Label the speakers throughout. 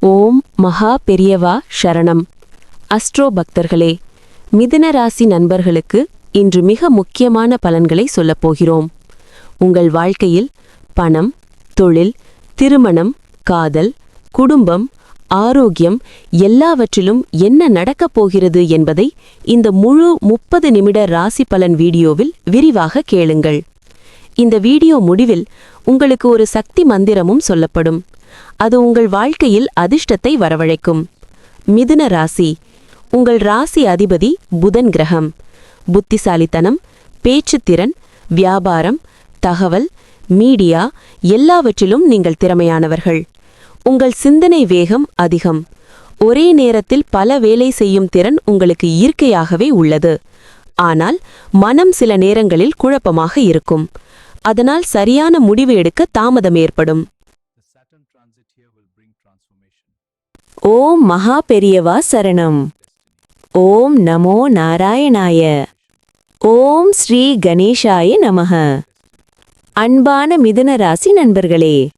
Speaker 1: ஓம் மகா பெரியவா சரணம். அஸ்ட்ரோ பக்தர்களே மிதுன ராசி நண்பர்களுக்கு இன்று மிக முக்கியமான பலன்களை சொல்லப் போகிறோம். உங்கள் வாழ்க்கையில் பணம் தொழில் திருமணம் காதல் குடும்பம் ஆரோக்கியம் எல்லாவற்றிலும் என்ன நடக்கப் போகிறது என்பதை இந்த முழு முப்பது நிமிட ராசி பலன் வீடியோவில் விரிவாக கேளுங்கள். இந்த வீடியோ முடிவில் உங்களுக்கு ஒரு சக்தி மந்திரமும் சொல்லப்படும். அது உங்கள் வாழ்க்கையில் அதிர்ஷ்டத்தை வரவழைக்கும். மிதுன ராசி. உங்கள் ராசி அதிபதி புதன் கிரகம். புத்திசாலித்தனம் பேச்சுத்திறன் வியாபாரம் தகவல் மீடியா எல்லாவற்றிலும் நீங்கள் திறமையானவர்கள். உங்கள் சிந்தனை வேகம் அதிகம். ஒரே நேரத்தில் பல வேலை செய்யும் திறன் உங்களுக்கு இயற்கையாகவே உள்ளது. ஆனால் மனம் சில நேரங்களில் குழப்பமாக இருக்கும். அதனால் சரியான முடிவு எடுக்க தாமதம் ஏற்படும். ஓம் மகா பெரியவா சரணம். ஓம் நமோ நாராயணாய. ஓம் ஸ்ரீ கணேஷாய நமக. அன்பான மிதுன ராசி நண்பர்களே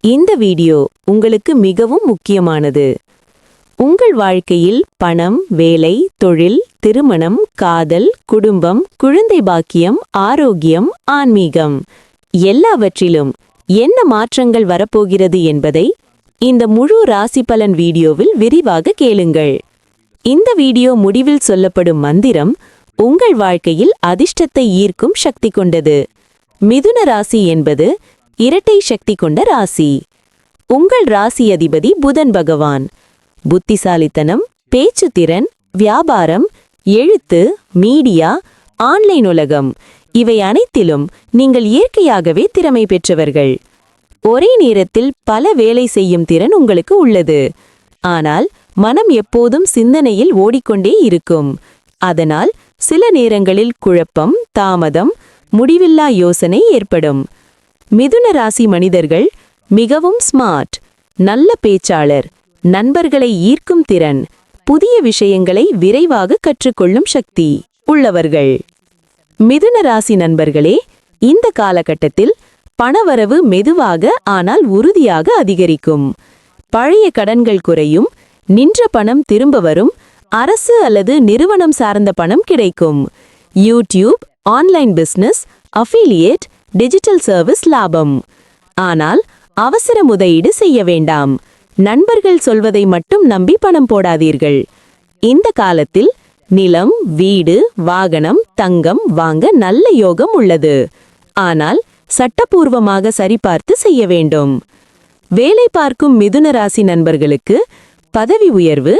Speaker 1: இந்த வீடியோ உங்களுக்கு மிகவும் முக்கியமானது. உங்கள் வாழ்க்கையில் பணம் வேலை தொழில் திருமணம் காதல் குடும்பம் குழந்தை பாக்கியம் ஆரோக்கியம் ஆன்மீகம் எல்லாவற்றிலும் என்ன மாற்றங்கள் வரப்போகிறது என்பதை இந்த முழு ராசி பலன் வீடியோவில் விரிவாக கேளுங்கள். இந்த வீடியோ முடிவில் சொல்லப்படும் மந்திரம் உங்கள் வாழ்க்கையில் அதிர்ஷ்டத்தை ஈர்க்கும் சக்தி கொண்டது. மிதுன ராசி என்பது இரட்டை சக்தி கொண்ட ராசி. உங்கள் ராசி அதிபதி புதன் பகவான். புத்திசாலித்தனம் பேச்சுத்திறன் வியாபாரம் எழுத்து மீடியா ஆன்லைன் உலகம். இவை அனைத்திலும் நீங்கள் இயற்கையாகவே திறமை பெற்றவர்கள். ஒரே நேரத்தில் பல வேலை செய்யும் திறன் உங்களுக்கு உள்ளது. ஆனால் மனம் எப்போதும் சிந்தனையில் ஓடிக்கொண்டே இருக்கும். அதனால் சில நேரங்களில் குழப்பம் தாமதம் முடிவில்லா யோசனை ஏற்படும். மிதுன ராசி மனிதர்கள் மிகவும் ஸ்மார்ட் நல்ல பேச்சாளர் நண்பர்களை ஈர்க்கும் திறன் புதிய விஷயங்களை விரைவாக கற்றுக்கொள்ளும் சக்தி உள்ளவர்கள். மிதுன ராசி நண்பர்களே இந்த காலகட்டத்தில் பணவரவு மெதுவாக ஆனால் உறுதியாக அதிகரிக்கும். பழைய கடன்கள் குறையும் நின்ற பணம் திரும்ப வரும் அரசு அல்லது நிறுவனம் சார்ந்த பணம் கிடைக்கும். YouTube online business affiliate digital service லாபம். ஆனால் அவசர முதலீடு செய்ய வேண்டாம். நண்பர்கள் சொல்வதை மட்டும் நம்பி பணம் போடாதீர்கள். இந்த காலத்தில் நிலம் வீடு வாகனம் தங்கம் வாங்க நல்ல யோகம் உள்ளது. ஆனால் சட்டப்பூர்வமாக சரிபார்த்து செய்ய வேண்டும். வேலை பார்க்கும் மிதுன ராசி நண்பர்களுக்கு பதவி உயர்வு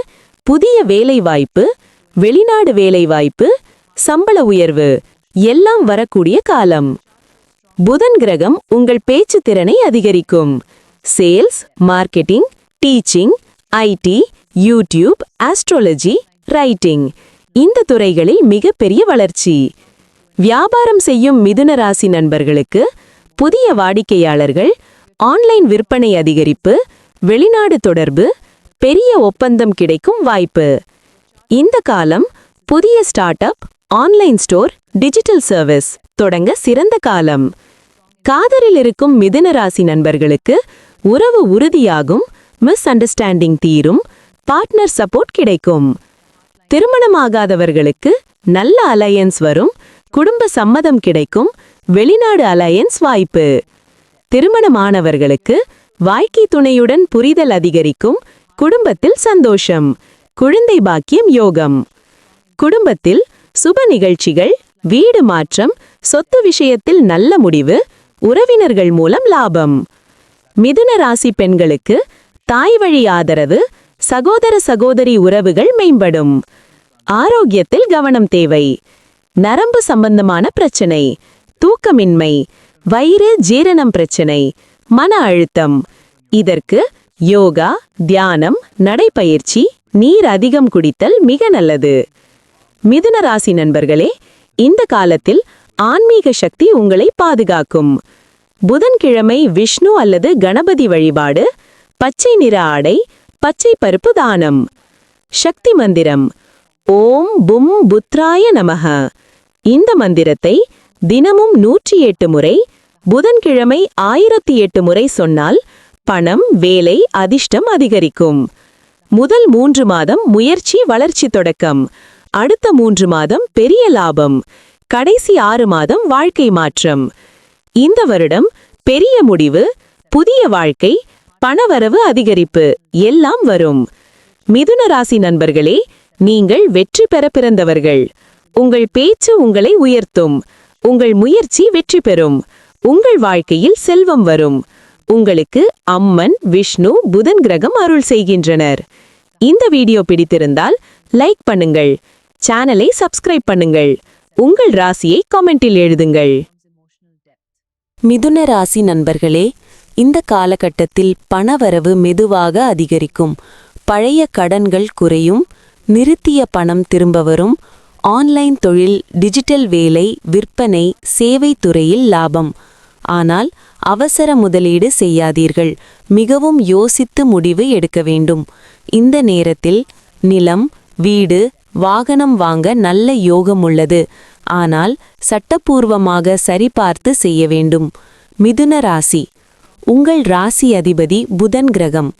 Speaker 1: புதிய வேலை வாய்ப்பு வெளிநாடு வேலை வாய்ப்பு சம்பள உயர்வு எல்லாம் வரக்கூடிய காலம். புதன் கிரகம் உங்கள் பேச்சு திறனை அதிகரிக்கும். Sales marketing teaching IT YouTube astrology writing இந்த துறைகளில் மிகப்பெரிய வளர்ச்சி. வியாபாரம் செய்யும் மிதுன ராசி நண்பர்களுக்கு புதிய வாடிக்கையாளர்கள் ஆன்லைன் விற்பனை அதிகரிப்பு வெளிநாடு தொடர்பு பெரிய ஒப்பந்தம் கிடைக்கும் வாய்ப்பு. இந்த காலம் புதிய startup online store digital service தொடங்க சிறந்த காலம். காதலில் இருக்கும் மிதுன ராசி நண்பர்களுக்கு உறவு உறுதியாகும் மிஸ் அண்டர்ஸ்டாண்டிங் தீரும் பார்ட்னர் சப்போர்ட் கிடைக்கும். திருமணமாகாதவர்களுக்கு நல்ல அலையன்ஸ் வரும் குடும்ப சம்மதம் கிடைக்கும் வெளிநாடு அலையன்ஸ் வாய்ப்பு. திருமணமானவர்களுக்கு வாழ்க்கை துணையுடன் புரிதல் அதிகரிக்கும் குடும்பத்தில் சந்தோஷம் குழந்தை பாக்கியம் யோகம். குடும்பத்தில் சுப நிகழ்ச்சிகள் வீடு மாற்றம் சொத்து விஷயத்தில் நல்ல முடிவு உறவினர்கள் மூலம் லாபம். மிதுன ராசி பெண்களுக்கு தாய் வழி ஆதரவு சகோதர சகோதரி உறவுகள் மேம்படும். ஆரோக்கியத்தில் கவனம் தேவை. நரம்பு சம்பந்தமான பிரச்சனை தூக்கமின்மை வயிறு ஜீரணம் பிரச்சனை மன அழுத்தம். இதற்கு யோகா தியானம் நடைப்பயிற்சி நீர் அதிகம் குடித்தல் மிக நல்லது. மிதுன ராசி நண்பர்களே இந்த காலத்தில் ஆன்மீக சக்தி உங்களை பாதுகாக்கும். புதன்கிழமை விஷ்ணு அல்லது கணபதி வழிபாடு பச்சை நிற ஆடை பச்சை பருப்பு தானம். சக்தி மந்திரம் ஓம் பும் புத்ராய நமக இந்த மந்திரத்தை தினமும் நூற்றி எட்டு முறை புதன்கிழமை ஆயிரத்தி எட்டு முறை சொன்னால் பணம் வேலை அதிர்ஷ்டம் அதிகரிக்கும். முதல் மூன்று மாதம் முயற்சி வளர்ச்சி தொடக்கம். அடுத்த மூன்று மாதம் பெரிய லாபம். கடைசி ஆறு மாதம் வாழ்க்கை மாற்றம். இந்த வருடம் பெரிய முடிவு புதிய வாழ்க்கை பணவரவு அதிகரிப்பு எல்லாம் வரும். மிதுன ராசி நண்பர்களே நீங்கள் வெற்றி பெற பிறந்தவர்கள். உங்கள் பேச்சு உங்களை உயர்த்தும். உங்கள் முயற்சி வெற்றி பெறும். உங்கள் வாழ்க்கையில் செல்வம் வரும். உங்களுக்கு அம்மன் விஷ்ணு புதன் கிரகம் அருள் செய்கின்றனர். இந்த வீடியோ பிடித்திருந்தால் லைக் பண்ணுங்கள். சேனலை சப்ஸ்கிரைப் பண்ணுங்கள். உங்கள் ராசியை காமெண்டில் எழுதுங்கள். மிதுன ராசி நண்பர்களே இந்த காலகட்டத்தில் பணவரவு மெதுவாக அதிகரிக்கும். பழைய கடன்கள் குறையும். நிறுத்திய பணம் திரும்ப வரும். ஆன்லைன் தொழில் டிஜிட்டல் வேலை விற்பனை சேவை துறையில் லாபம். ஆனால் அவசர முதலீடு செய்யாதீர்கள். மிகவும் யோசித்து முடிவு எடுக்க வேண்டும். இந்த நேரத்தில் நிலம் வீடு வாகனம் வாங்க நல்ல யோகம் உள்ளது. ஆனால் சட்டப்பூர்வமாக சரிபார்த்து செய்ய வேண்டும். மிதுன ராசி. உங்கள் ராசி அதிபதி புதன் கிரகம்.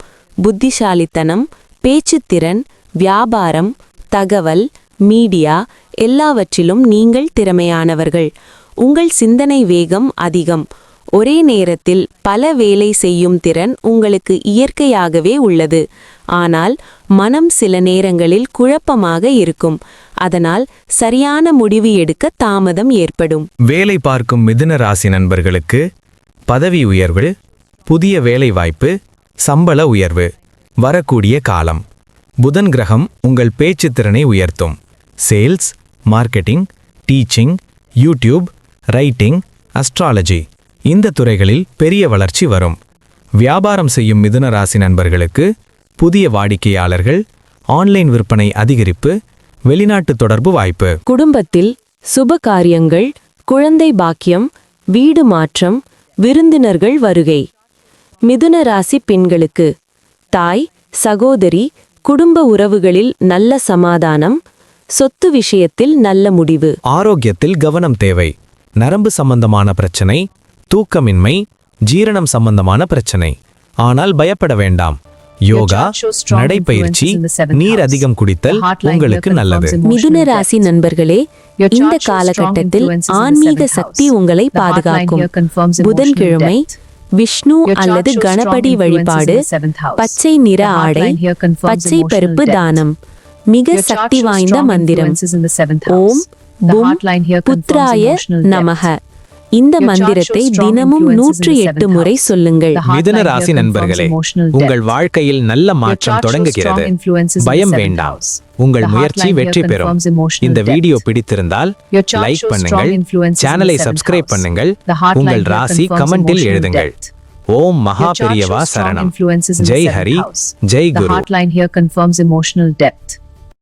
Speaker 1: புத்திசாலித்தனம் பேச்சுத்திறன் வியாபாரம் தகவல் மீடியா எல்லாவற்றிலும் நீங்கள் திறமையானவர்கள். உங்கள் சிந்தனை வேகம் அதிகம். ஒரே நேரத்தில் பல வேலை செய்யும் திறன் உங்களுக்கு இயற்கையாகவே உள்ளது. ஆனால் மனம் சில நேரங்களில் குழப்பமாக இருக்கும். அதனால் சரியான முடிவு எடுக்க தாமதம் ஏற்படும்.
Speaker 2: வேலை பார்க்கும் மிதுன ராசி நண்பர்களுக்கு பதவி உயர்வு புதிய வேலை வாய்ப்பு சம்பள உயர்வு. வரக்கூடிய காலம். புதன் கிரகம் உங்கள் பேச்சுத் திறனை உயர்த்தும். Sales marketing teaching YouTube writing astrology இந்த துறைகளில் பெரிய வளர்ச்சி வரும். வியாபாரம் செய்யும் மிதுன ராசி நண்பர்களுக்கு புதிய வாடிக்கையாளர்கள் ஆன்லைன் விற்பனை அதிகரிப்பு வெளிநாட்டு தொடர்பு வாய்ப்பு.
Speaker 1: குடும்பத்தில் சுப காரியங்கள் குழந்தை பாக்கியம் வீடு மாற்றம் விருந்தினர்கள் வருகை. மிதுன ராசி பெண்களுக்கு தாய் சகோதரி குடும்ப உறவுகளில் நல்ல சமாதானம் சொத்து விஷயத்தில் நல்ல முடிவு.
Speaker 2: ஆரோக்கியத்தில் கவனம் தேவை. நரம்பு சம்பந்தமான பிரச்சனை தூக்கமின்மை ஜீரணம் சம்பந்தமான பிரச்சனை. ஆனால் பயப்பட வேண்டாம். யோகா நடைப்பயிற்சி நீர் அதிகம் குடித்தல் உங்களுக்கு நல்லது.
Speaker 1: மிதுன ராசி நண்பர்களே இந்த காலகட்டத்தில் ஆன்மீக சக்தி உங்களை பாதுகாக்கும். புதன்கிழமை விஷ்ணு அல்லது கணபதி வழிபாடு பச்சை நிற ஆடை பச்சை பருப்பு தானம். மிக சக்தி வாய்ந்த மந்திரம். ஓம் பும் புத்ராய நமக. இந்த மந்திரத்தை தினமும் நூற்று எட்டு முறை சொல்லுங்கள்.
Speaker 2: மிதுன ராசி நண்பர்களே உங்கள் வாழ்க்கையில் நல்ல மாற்றம் தொடங்குகிறது. பயம் வேண்டாம். உங்கள் முயற்சி வெற்றி பெறும். இந்த வீடியோ பிடித்திருந்தால் லைக் பண்ணுங்கள். சேனலை சப்ஸ்கிரைப் பண்ணுங்கள். உங்கள் ராசி கமெண்டில் எழுதுங்கள். ஓம் மகா பெரியவா சரணம். ஜெய் ஹரி ஜெய் குரு.
Speaker 3: heartline here confirms emotional depth.